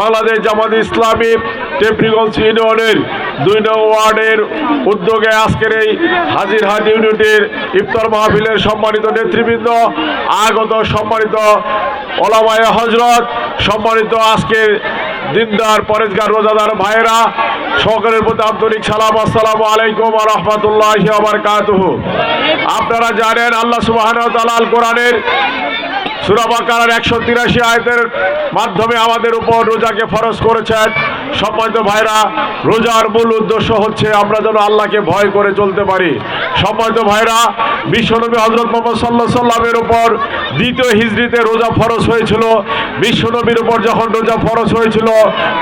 বাংলাদেশ জামাত ইসলামী টেপরিগঞ্জ ইউনিয়নের দুই নং ওয়ার্ডের উদ্যোগে আজকের এই হাজির হাজিরহাট ইউনিটের ইফতার মাহফিলের সম্মানিত নেতৃবৃন্দ, আগত সম্মানিত ওলামায় হজরত সম্মানিত আজকের দিনদার পরেশগার রোজাদার ভাইয়েরা, সকলের প্রতি আন্তরিক সালাম, আসসালামু আলাইকুম রহমতুল্লাহ আবার আপনারা জানেন আল্লাহ সুবাহ কোরআনের সুরাবাকার একশো তিরাশি আয়তের মাধ্যমে আমাদের উপর রোজাকে ফরজ করেছেন। সম্মানিত ভাইরা, রোজার মূল উদ্দেশ্য হচ্ছে আমরা যেন আল্লাহকে ভয় করে চলতে পারি। সম্মানিত ভাইরা, বিশ্বনবী হজরত মোহাম্মদ সাল্লাহ সাল্লামের উপর দ্বিতীয় হিজড়িতে রোজা ফরজ হয়েছিল। বিশ্বনবীর উপর যখন রোজা ফরজ হয়েছিল,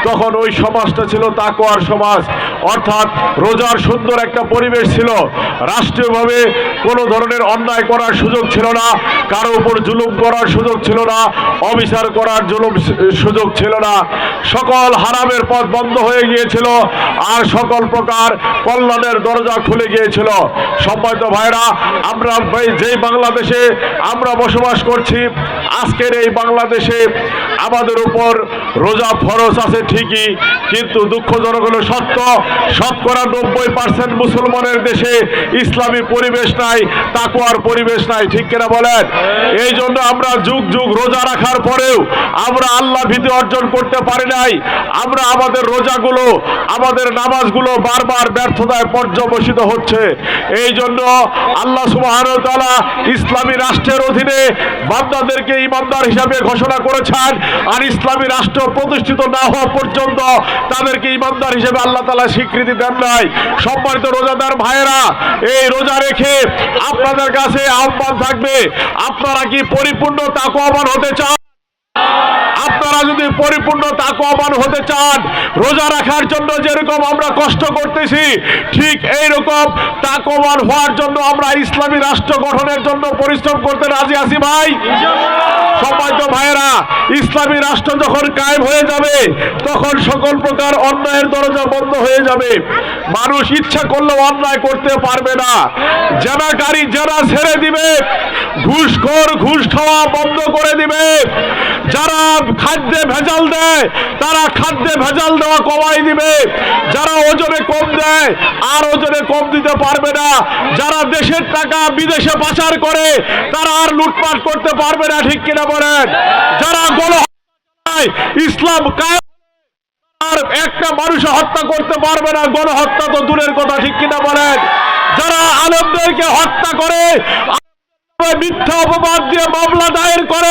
তখন ওই সমাজটা ছিল তাকোয়ার সমাজ। অর্থাৎ রোজার সুন্দর একটা পরিবেশ ছিল। রাষ্ট্রীয়ভাবে কোনো ধরনের অন্যায় করার সুযোগ ছিল না। কারও উপর জুলুম করার সুযোগ ছিল না অবিচার করার জুলুম সুযোগ ছিল না। সকল হারামের পথ বন্ধ হয়ে গিয়েছিল আর সকল প্রকার কল্যাণের দরজা খুলে গিয়েছিল। সম্মানিত ভাইরা আমরা যেই বাংলাদেশে আমরা বসবাস করছি আজকের এই বাংলাদেশে আমাদের উপর রোজা ফরজ আছে ঠিকই কিন্তু দুঃখজনক হলো সত্য শতকরা নব্বই পার্সেন্ট মুসলমানের দেশে ইসলামী পরিবেশ নাই তাকুয়ার পরিবেশ নাই ঠিক কিনা বলেন? এই জন্য আমরা যুগ যুগ রোজা রাখার পরেও আমরা আল্লাহ ভীতি অর্জন করতে পারি নাই। আমরা আমাদের রোজাগুলো, আমাদের নামাজগুলো বারবার ব্যর্থতায় পর্যবসিত হচ্ছে। এই জন্য আল্লাহ সুবাহ ইসলামী রাষ্ট্রের অধীনে বান্দাদেরকে ইমানদার হিসাবে ঘোষণা করেছেন আর ইসলামী রাষ্ট্র প্রতিষ্ঠিত না হওয়া পর্যন্ত তাদেরকে ইমানদার হিসেবে আল্লাহ তালা স্বীকৃতি দেন নাই। সম্মানিত রোজাদার ভাইয়েরা, এই রোজা রেখে আপনাদের কাছে আহ্বান থাকবে, আপনারা কি পরিপূর্ণ তাকওয়াবান হতে চান। আপনারা যদি পরিপূর্ণ তাকওয়াবান হতে চান, রোজা রাখার জন্য যেরকম আমরা কষ্ট করতেছি, ঠিক এই রকম তাকওয়াবান হওয়ার জন্য আমরা ইসলামী রাষ্ট্র গঠনের জন্য পরিশ্রম করতে রাজি আছি ভাই। সম্মানিত ভাইয়েরা, ইসলামী রাষ্ট্র যখন কায়েম হয়ে যাবে, তখন সকল প্রকার অন্যায়ের দরজা বন্ধ হয়ে যাবে। মানুষ ইচ্ছা করলেও অন্যায় করতে পারবে না। গাড়ি, যারা ছেড়ে দিবে ঘুষখোর ঘুষ খাওয়া বন্ধ করে দিবে। যারা খাদ্যে ভেজাল দেয়, তারা খাদ্যে ভেজাল দেওয়া কমাই দিবে। যারা ওজনে কম দেয়, আর ওজনে কম দিতে পারবে না। যারা দেশের টাকা বিদেশে পাচার করে, তারা আর লুটপাট করতে পারবে না, ঠিক কিনা বলেন? যারা গণ ইসলাম আর একটা মানুষ হত্যা করতে পারবে না গণহত্যা তো দূরের কথা, ঠিক কিনা বলেন? যারা আলমদেরকে হত্যা করে মিথ্যা অপবাদ দিয়ে মামলা দায়ের করে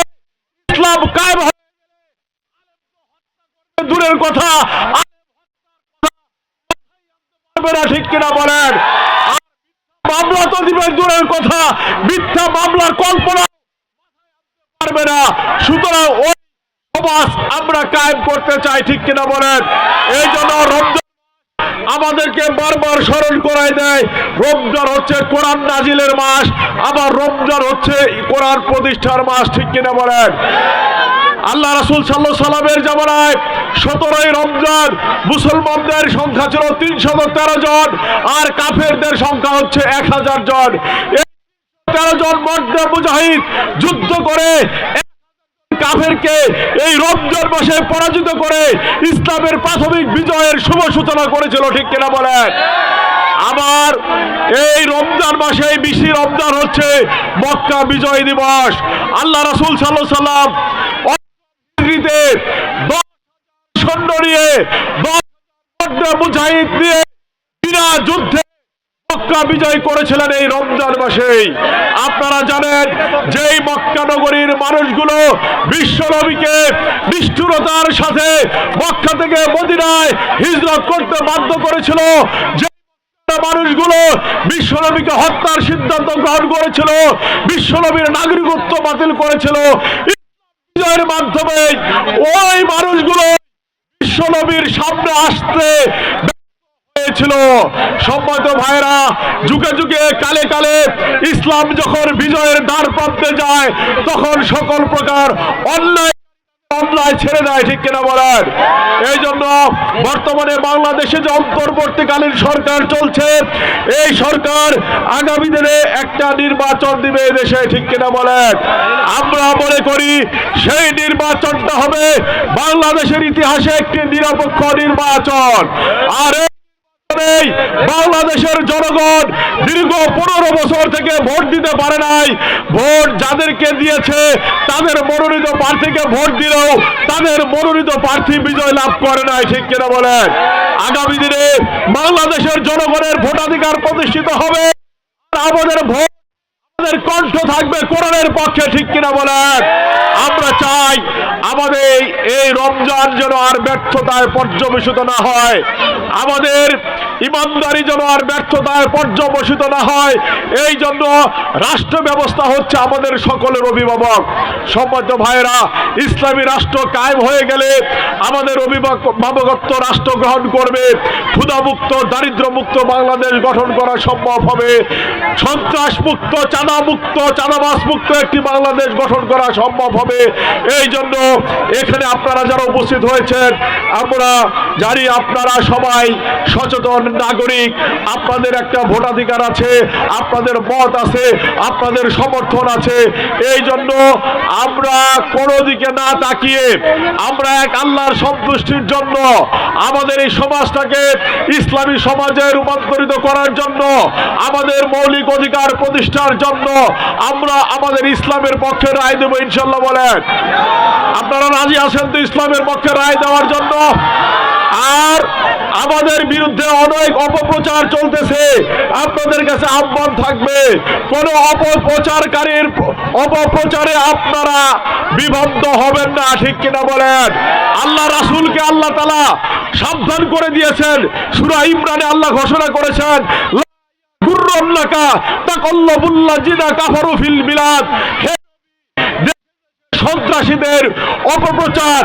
ইসলাম কায়েম দূরের কথা। ঠিক কিনা বলেন। মামলা তো দিবে দূরের কথা। মিথ্যা মামলার কল্পনা পারবে না। সুতরাং আমরা কায়েম করতে চাই ঠিক কিনা বলেন। এই জন্য রমজান আমাদেরকে বারবার স্মরণ করাই দেয়, রমজান হচ্ছে কোরআন নাজিলের মাস, আবার রমজান হচ্ছে কোরআন প্রতিষ্ঠার মাস, ঠিক কিনা বলেন? আল্লাহ রাসুল সাল্লাহ সাল্লামের জামানায় সতেরোই রমজান, মুসলমানদের সংখ্যা ছিল তিনশত তেরো জন, আর কাফেরদের সংখ্যা হচ্ছে এক হাজার জন। তেরো জন মর্দে মুজাহিদ যুদ্ধ করে কাফেরকে এই রমজান মাসে পরাজিত করে ইসলামের প্রাথমিক বিজয়ের শুভ সূচনা করেছিল, ঠিক কিনা বলেন? আবার এই রমজান মাসে বিশি রমজান হচ্ছে মক্কা বিজয় দিবস। আল্লাহ রাসূল আলাইহি সাল্লাম সৈন্য নিয়ে মুজাহিদ নিয়ে বিনা যুদ্ধে মক্কা বিজয় করেছিলেন এই রমজান মাসেই। আপনারা জানেন যে এই মক্কা নগরীর মানুষগুলো বিশ্বনবীকে নিষ্ঠুরতার সাথে মক্কা থেকে মদিনায় হিজরত করতে বাধ্য করেছিল, যে মানুষগুলো বিশ্বনবীকে হত্যার সিদ্ধান্ত গ্রহণ করেছিল, বিশ্বনবীর নাগরিকত্ব বাতিল করেছিল। বিজয়ের মাধ্যমে ওই মানুষগুলো বিশ্বনবীর সামনে আসতে হয়েছিল সম্মত ভাইরা যুগে যুগে, কালে কালে ইসলাম যখন বিজয়ের দ্বার প্রান্তে যায়, তখন সকল প্রকার অন্যায় ছেড়ে দেয়, ঠিক কিনা এই জন্য বর্তমানে বাংলাদেশে যে অন্তর্বর্তীকালীন সরকার চলছে, এই সরকার আগামী দিনে একটা নির্বাচন দিবে দেশে, ঠিক কিনা বলেন? আমরা মনে করি সেই নির্বাচনটা হবে বাংলাদেশের ইতিহাসে একটি নিরপেক্ষ নির্বাচন। আর এই বাংলাদেশের জনগণ দীর্ঘ পনেরো বছর থেকে ভোট দিতে পারে নাই। ভোট যাদেরকে দিয়েছে, তাদের মনোনীত প্রার্থীকে ভোট দিলেও তাদের মনোনীত প্রার্থী বিজয় লাভ করে নাই, ঠিক কিনা বলেন? আগামী দিনে বাংলাদেশের জনগণের ভোটাধিকার প্রতিষ্ঠিত হবে। আমাদের ভোট আমাদের থাকবে কোরআনের পক্ষে, ঠিক কিনা বলেন? আমরা চাই আমাদের এই- রমজান যেন আর ব্যর্থতায় পর্যবেসিত না হয়। আমাদের ইমানদারি যেন আর ব্যর্থতায় পর্যবেসিত না হয়। এই জন্য রাষ্ট্র ব্যবস্থা হচ্ছে আমাদের সকলের অভিভাবক। সম্মানিত ভাইয়েরা, ইসলামী রাষ্ট্র কায়েম হয়ে গেলে আমাদের অভিভাবকত্ব রাষ্ট্র গ্রহণ করবে। ক্ষুধামুক্ত, দারিদ্র্যমুক্ত বাংলাদেশ গঠন করা সম্ভব হবে। সন্ত্রাস মুক্ত চাঁদা মুক্ত চাঁদাবাস মুক্ত একটি বাংলাদেশ গঠন করা সম্ভব হবে। এই জন্য এখানে আপনারা যারা উপস্থিত হয়েছেন, আমরা জানি আপনারা সবাই সচেতন নাগরিক। আপনাদের একটা ভোটাধিকার আছে, আপনাদের মত আছে, আপনাদের সমর্থন আছে। এই জন্য আমরা কোনো দিকে না তাকিয়ে, আমরা এক আল্লাহর সন্তুষ্টির জন্য আমাদের এই সমাজটাকে ইসলামী সমাজে রূপান্তরিত করার জন্য, আমাদের মৌলিক অধিকার প্রতিষ্ঠার জন্য আমরা আমাদের ইসলামের পক্ষে রায় দেবো, ইনশাল্লাহ বলেন। আপনারা রাজি আছেন তো ইসলামের পক্ষে রায় দেওয়ার জন্য? আর আমাদের বিরুদ্ধে অনেক অপপ্রচার চলতেছে। আপনাদের কাছে আহ্বান থাকবে, কোন অপপ্রচারকারীর অপপ্রচারে আপনারা বিভক্ত হবেন না, ঠিক কিনা বলেন? আল্লাহ রাসূলকে আল্লাহ তালা সাবধান করে দিয়েছেন। সুরা ইমরানে আল্লাহ ঘোষণা করেছেন সন্ত্রাসীদের অপপ্রচার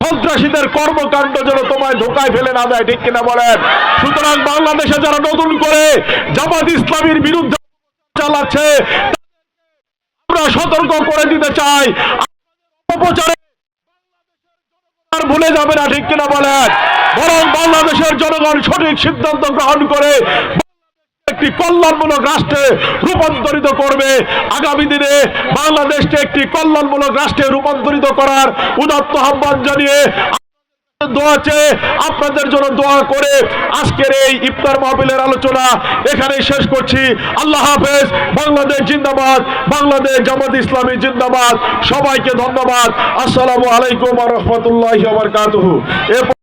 সন্ত্রাসীদের কর্মকাণ্ড যেন তোমায় ধোকায় ফেলে না দেয়, ঠিক কিনা বলেন? সুতরাং বাংলাদেশে যারা নতুন করে জামাত বিরুদ্ধে চালাচ্ছে আমরা সতর্ক করে দিতে চাই। অপপ্রচারে ভুলে যাবে না, ঠিক কিনা বলেন? বরং বাংলাদেশের জনগণ সঠিক সিদ্ধান্ত গ্রহণ করে একটি কল্যাণমূলক রাষ্ট্রে রূপান্তরিত করবে। আগামী দিনে বাংলাদেশকে একটি কল্যাণমূলক রাষ্ট্রে রূপান্তরিত করার উদাত্ত আহ্বান জানিয়ে দোয়া চেয়ে আপনাদের জন্য দোয়া করে আজকের এই ইফতার মাহফিলের আলোচনা এখানে শেষ করছি। আল্লাহ হাফেজ। বাংলাদেশ জিন্দাবাদ। বাংলাদেশ জামাত ইসলামী জিন্দাবাদ। সবাইকে ধন্যবাদ। আসসালামু আলাইকুম রহমতুল্লাহ বারকাতুহু।